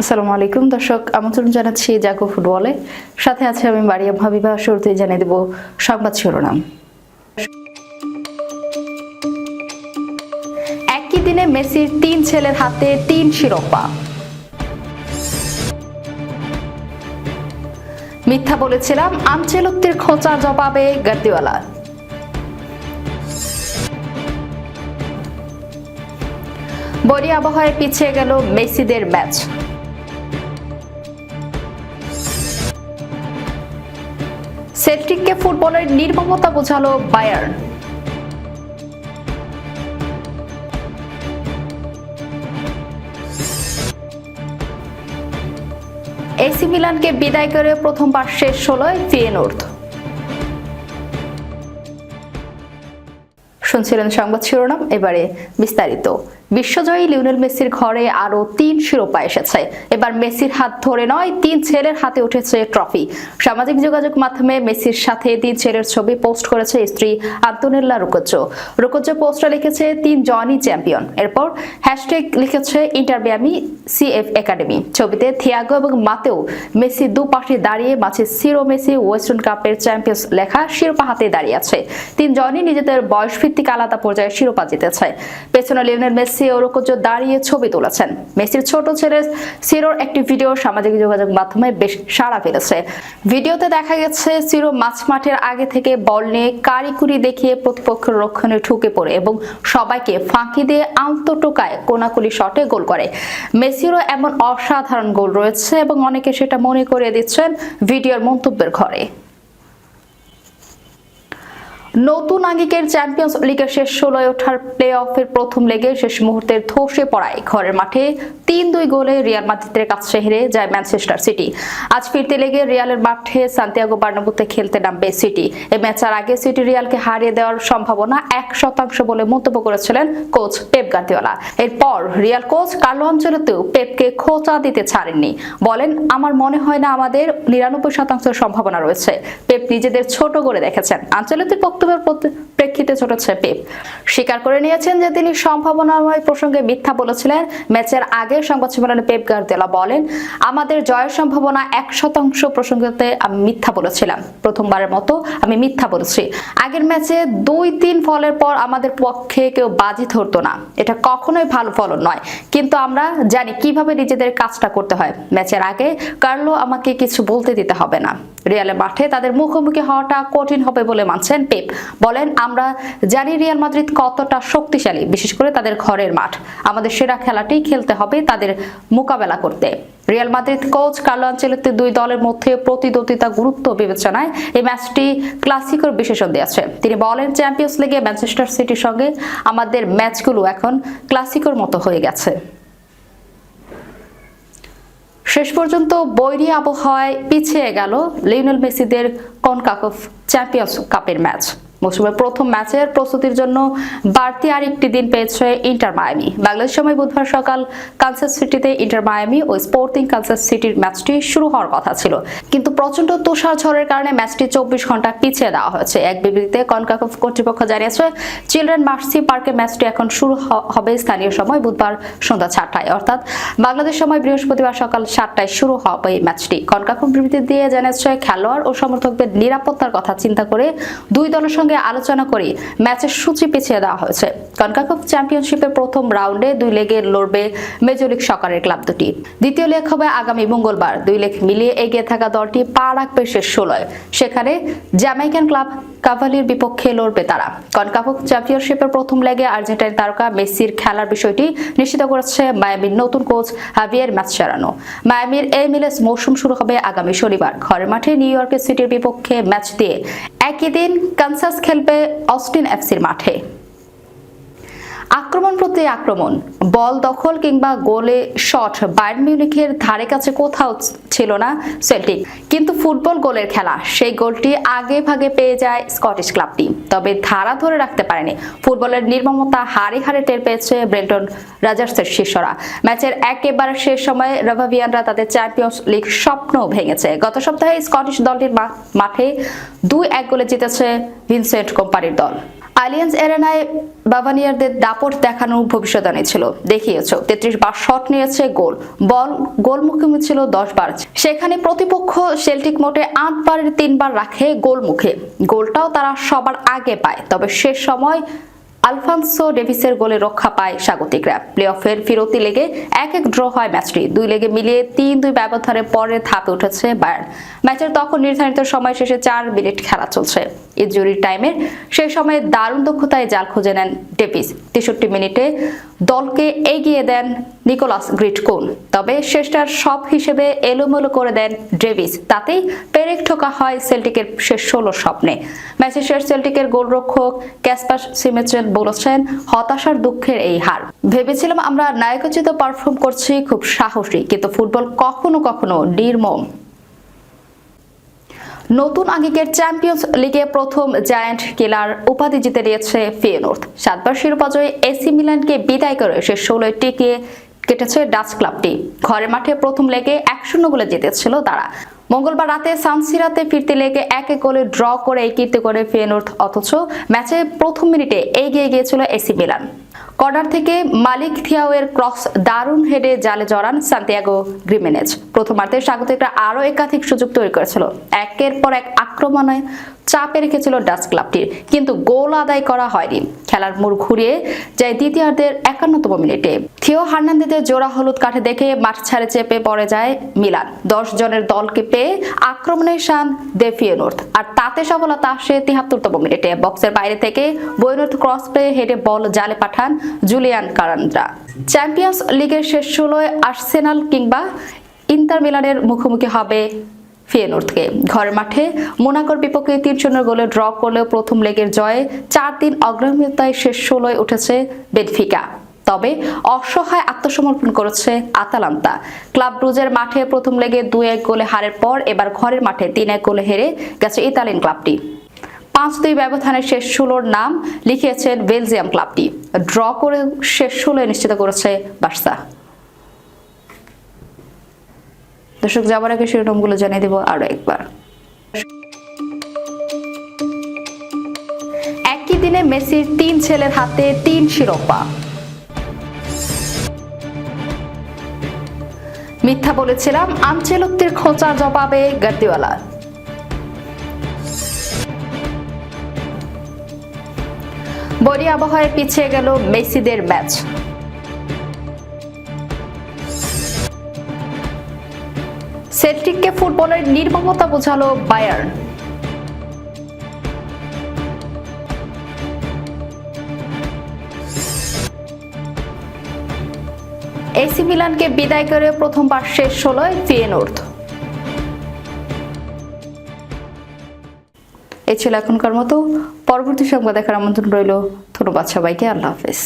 আসসালামু আলাইকুম। দর্শক, আমন্ত্রণ জানাচ্ছি জাগো ফুটবলে। সাথে আছে আমি মারিয়াম হাবিবা শুরুতে জানিয়ে দেব সংবাদ শিরোনাম। একই দিনে মেসির তিন ছেলের হাতে তিন শিরোপা। মিথ্যা বলেছিলাম, আঞ্চেলত্বের খোঁচা জবাবে গার্দিওয়ালা। বড়ি আবহাওয়ায় পিছিয়ে গেল মেসিদের ম্যাচ। সেল্টিককে ফুটবলের নির্মমতা বোঝালো বায়ার্ন। এসি মিলানকে বিদায় করে প্রথমবার শেষ ষোলোয় ফিয়েনোর্থ। শুনছিলেন সংবাদ শিরোনাম, এবারে বিস্তারিত। বিশ্বজয়ী লিওনেল মেসির ঘরে আরও তিন শিরোপা এসেছে। এবার মেসির হাত ধরে নয়, তিন ছেলের হাতে উঠেছে ট্রফি। সামাজিক যোগাযোগ মাধ্যমে মেসির সাথে তিন ছেলের ছবি পোস্ট করেছে স্ত্রী আন্তনেল্লা রুকোচ্চ রুকোচ্চ পোস্টে লিখেছে, তিন জনি চ্যাম্পিয়ন। এরপর হ্যাশট্যাগ লিখেছে ইন্টারবিয়ামি সিএফ একাডেমি। ছবিতে থিয়াগো এবং মাতেও মেসি দুপাশে দাঁড়িয়ে মাঝে সিরো মেসি ওয়েস্টার্ন কাপের চ্যাম্পিয়ন্স লেখা শিরোপা হাতে দাঁড়িয়ে আছে। তিনজনই নিজেদের বয়স ভিত্তিক আলাদা পর্যায়ে শিরোপা জিতেছে। পেছনে লিওনেল মেসি ও রুকোচ্চ দাঁড়িয়ে ছবি তুলেছেন। মেসির ছোট ছেলে সিরোর একটি ভিডিও সামাজিক যোগাযোগ মাধ্যমে বেশ সাড়া ফেলেছে। ভিডিওতে দেখা গেছে সিরো মাছ মাঠের আগে থেকে বল নিয়ে কারিকুরি দেখিয়ে প্রতিপক্ষের রক্ষণে ঢুকে পড়ে এবং সবাইকে ফাঁকি দিয়ে আন্তটোকায় কোনাকুলি শটে গোল করে। মেসিরও এমন অসাধারণ গোল রয়েছে এবং অনেকে সেটা মনে করিয়ে দিচ্ছেন ভিডিওর মন্তব্যের ঘরে। নতুন আঙ্গিকের চ্যাম্পিয়ন্স লিগের শেষ ষোলোয় ওঠার প্লে অফের প্রথম লেগে শেষ মুহূর্তের ধসে পড়ায় ঘরের মাঠে তিন দুই গোলে রিয়াল মাদ্রিদের কাছে হেরে যায় ম্যানচেস্টার সিটি আজ ফিরতে লেগে রিয়ালের মাঠে সান্তিয়াগো বার্নাবুতে খেলতে নামবে সিটি এই ম্যাচের আগে সিটি রিয়ালকে হারিয়ে দেওয়ার সম্ভাবনা এক শতাংশ বলে মন্তব্য করেছিলেন কোচ পেপ গার্দিওলা। এরপর রিয়াল কোচ কার্লো অঞ্চলেতেও পেপকে খোঁচা দিতে ছাড়েননি। বলেন, আমার মনে হয় না আমাদের নিরানব্বই শতাংশ সম্ভাবনা রয়েছে। পেপ নিজেদের ছোট করে দেখেছেন। আঞ্চলিকের বক্তব্যের প্রতি- প্রেক্ষিতে ছোটেছে পেপ। স্বীকার করে নিয়েছেন যে তিনি সম্ভাবনাময় প্রসঙ্গে মিথ্যা বলেছিলেন। ম্যাচের আগে সংবাদ সম্মেলনে পেপ গার্দিওলা বলেন, আমাদের জয়ের সম্ভাবনা এক শতাংশ প্রসঙ্গতে আমি মিথ্যা বলেছিলাম। প্রথমবারের মতো আমি মিথ্যা বলেছি। আগের ম্যাচে দুই তিন ফলের পর আমাদের পক্ষে কেউ বাজি ধরতো না। এটা কখনোই ভালো ফলন নয়। কিন্তু আমরা জানি কীভাবে নিজেদের কাজটা করতে হয়। ম্যাচের আগে কার্লো আমাকে কিছু বলতে দিতে হবে না। রিয়ালের মাঠে তাদের মুখোমুখি হওয়াটা কঠিন হবে বলে মানছেন পেপ। বলেন আমরা জানি রিয়াল মাদ্রিদ কতটা শক্তিশালী, বিশেষ করে তাদের ঘরের মাঠ। আমাদের সেরা খেলাটি খেলতে হবে তাদের মোকাবেলা করতে। রিয়াল মাদ্রিদ কোচ কার্লো আঞ্চলিক দুই দলের মধ্যে প্রতিদ্বন্দ্বিতা গুরুত্ব বিবেচনায় এই ম্যাচটি ক্লাসিকর বিশেষণ দিয়েছে তিনি বলেন, চ্যাম্পিয়ন্স লিগে ম্যানচেস্টার সিটির সঙ্গে আমাদের ম্যাচগুলো এখন ক্লাসিকর মতো হয়ে গেছে। শেষ পর্যন্ত বৈরী আবহাওয়ায় পিছিয়ে গেল লিওনেল মেসিদের কনকাকফ চ্যাম্পিয়ন্স কাপের ম্যাচ। মৌসুমের প্রথম ম্যাচের প্রস্তুতির জন্য বাড়তি আরেকটি দিন পেয়েছে ইন্টার মায়ামি। বাংলাদেশ সময় বুধবার সকাল কানসাস সিটিতে ইন্টার মায়ামি ও স্পোর্টিং কানসাস সিটির ম্যাচটি শুরু হওয়ার কথা ছিল। কিন্তু প্রচণ্ড তুষার ঝড়ের কারণে ম্যাচটি চব্বিশ ঘণ্টা পিছিয়ে দেওয়া হয়েছে। এক বিবৃতিতে কনকাকফ কর্তৃপক্ষ জানিয়েছে, চিলড্রেন মার্সি পার্কে ম্যাচটি এখন শুরু হবে স্থানীয় সময় বুধবার সন্ধ্যা চারটায়। অর্থাৎ বাংলাদেশ সময় বৃহস্পতিবার সকাল সাতটায় শুরু হবে এই ম্যাচটি। কনকাকফ বিবৃতি দিয়ে জানিয়েছে, খেলোয়াড় ও সমর্থকদের নিরাপত্তার কথা চিন্তা করে দুই দলের সঙ্গে আলোচনা করে ম্যাচের সূচি পিছিয়ে দেওয়া হয়েছে। কনকাকফ চ্যাম্পিয়নশিপের প্রথম রাউন্ডে দুই লেগে লড়বে মেজর লিগ সকারের ক্লাব দুটি। দ্বিতীয় লেগ হবে আগামী মঙ্গলবার। দুই লেগ মিলিয়ে এগিয়ে থাকা দলটি পা রাখবে শেষ ষোলোয়। সেখানে জ্যামাইকান ক্লাব কাভালির বিপক্ষে লড়বে তারা। কনকাকফ চ্যাম্পিয়নশিপের প্রথম লেগে আর্জেন্টাইন তারকা মেসির খেলার বিষয়টি নিশ্চিত করেছে মায়ামির নতুন কোচ হাভিয়ের ম্যাচচারানো মায়ামির এমিলেস মৌসুম শুরু হবে আগামী শনিবার। ঘরের মাঠে নিউ ইয়র্কের সিটির বিপক্ষে ম্যাচ দিয়ে একই দিন কানসাস খেলবে অস্টিন এফসির মাঠে। আক্রমণ প্রতি আক্রমণ, বল দখল কিংবা গোলে শট, বায়ার্ন মিউনিখের ধারে কাছে কোথাও ছিল না সেল্টিক। কিন্তু ফুটবল গোলের খেলা, সেই গোলটি আগে ভাগে পেয়ে যায় স্কটিশ ক্লাবটি। তবে ধারা ধরে রাখতে পারেনি। ফুটবলের নির্মমতা হারে হারে টের পেয়েছে ব্রেন্টন রাজার্সের শিষ্যরা। ম্যাচের একেবারে শেষ সময়ে রাভাভিয়ানরা তাদের চ্যাম্পিয়ন্স লিগ স্বপ্ন ভেঙেছে। গত সপ্তাহে স্কটিশ দলটির মাঠে দুই এক গোলে জিতেছে ভিনসেন্ট কোম্পানির দল। আলিয়ান্স এরেনায় বাভানিয়ারদের দাপট দেখানোর ভবিষ্যৎবাণী ছিল। দেখিয়েছ, তেত্রিশ বার শট নিয়েছে গোল। বল গোল মুখোমুখি ছিল দশ বার। সেখানে প্রতিপক্ষ সেলটিক মোটে আট বারের তিনবার রাখে গোল মুখে গোলটাও তারা সবার আগে পায়, তবে শেষ সময় আলফান্সো ডেভিসের গোলে রক্ষা পায় স্বাগতিকরা। প্লে অফের ফিরতি লেগে এক এক ড্র হয় ম্যাচটি। দুই লেগে মিলিয়ে তিন দুই ব্যবধানে পরে ধাপে উঠেছে বায়ার্ন। ম্যাচের তখন নির্ধারিত সময় শেষে চার মিনিট খেলা চলছে। ইনজুরি টাইমের সেই সময় দারুণ দক্ষতায় জাল খুঁজে নেন ডেভিস। তেষট্টি মিনিটে দলকে এগিয়ে দেন নিকোলাস গ্রিটকুন। তবে শেষটার সব হিসেবে এলোমেলো করে দেন ডেভিস। তাতেই পেরেক ঠোকা হয় সেল্টিকের শেষ ষোলো স্বপ্নে। ম্যাচের শেষ সেল্টিকের গোলরক্ষক ক্যাসপার সিমেচেন বলেছেন, হতাশার দুঃখের এই হার। ভেবেছিলাম আমরা নায়কোচিত পারফর্ম করছি, খুব সাহসী, কিন্তু ফুটবল কখনো কখনো নির্মম নতুন আঙ্গিকের চ্যাম্পিয়ন্স লিগে প্রথম জায়ান্ট কিলার উপাধি জিতে নিয়েছে ফিয়েনোর্থ। সাতবার শিরোপা জয়ে এসি মিলানকে বিদায় করে শেষ ষোলোয় টিকিয়ে কেটেছে ডাচ ক্লাবটি। ঘরের মাঠে প্রথম লেগে এক শূন্য গোলে জিতেছিল তারা। মঙ্গলবার রাতে সানসিরাতে ফিরতে লেগে এক এক গোলে ড্র করে এই কীর্তি করে ফিয়েনোর্থ অথচ ম্যাচে প্রথম মিনিটে এগিয়ে গিয়েছিল এসি মিলান। কর্নার থেকে মালিক থিয়াওয়ের ক্রস দারুণ হেডে জালে জড়ান সান্তিয়াগো গ্রিমেনেজ। প্রথমার্ধে স্বাগতিকরা আরও একাধিক সুযোগ তৈরি করেছিল। একের পর এক আক্রমণে চাপে রেখেছিল ডাচ ক্লাবটির কিন্তু গোল আদায় করা হয়নি। খেলার মোড় ঘুরিয়ে যায় দ্বিতীয়ার্ধের একান্নতম মিনিটে। থিও হার্নান্দেদের জোড়া হলুদ কাঠে দেখে মাঠ ছাড়ে চেপে পড়ে যায় মিলান। দশ জনের দলকে পেয়ে আক্রমণে শান দেফিয়েনোর্থ আর তাতে সফলতা আসে তিহাত্তরতম মিনিটে। বক্সের বাইরে থেকে বইনোর্থ ক্রস পেয়ে হেডে বল জালে পাঠান জুলিয়ান কারান্দ্রা। চ্যাম্পিয়ন্স লিগের শেষ ষোলোয় আর্সেনাল কিংবা ইন্টার মিলানের মুখোমুখি হবে ফিয়েনোর্থকে ঘরের মাঠে মোনাকোর বিপক্ষে তিন শূন্য গোলে ড্র করলেও প্রথম লেগের জয়ে চার দিন অগ্রমিতায় শেষ ষোলোয় উঠেছে বেনফিকা। তবে অসহায় আত্মসমর্পণ করেছে আতালান্তা। ক্লাব ব্রুজের মাঠে প্রথম লেগে দুই এক গোলে হারের পর এবার ঘরের মাঠে তিন এক গোলে হেরে গেছে ইতালিয়ান ক্লাবটি। পাঁচ দুই ব্যবধানে শেষ ষোলোর নাম লিখিয়েছেন বেলজিয়াম ক্লাবটি। ড্র করে শেষ ষোলোয় নিশ্চিত করেছে বার্সা। দর্শক, যাবার আগে শিরোনামগুলো জানিয়ে দেব আরও একবার। একই দিনে মেসির তিন ছেলের হাতে তিন শিরোপা। মিথ্যা বলেছিলাম আনচেলত্তির খোঁচার জবাবে গার্দিওয়ালা। বড়ি আবহাওয়ায় পিছিয়ে গেল মেসিদের ম্যাচ। সেল্টিককে ফুটবলের নির্মমতা বোঝালো বায়ার্ন। এসি মিলানকে বিদায় করে প্রথমবার শেষ ষোলোয় ফিয়েনোর্থ এই ছিল এখনকার মতো। পরবর্তী সংবাদ দেখার আমন্ত্রণ রইল। ধন্যবাদ সবাইকে আল্লাহ হাফেজ।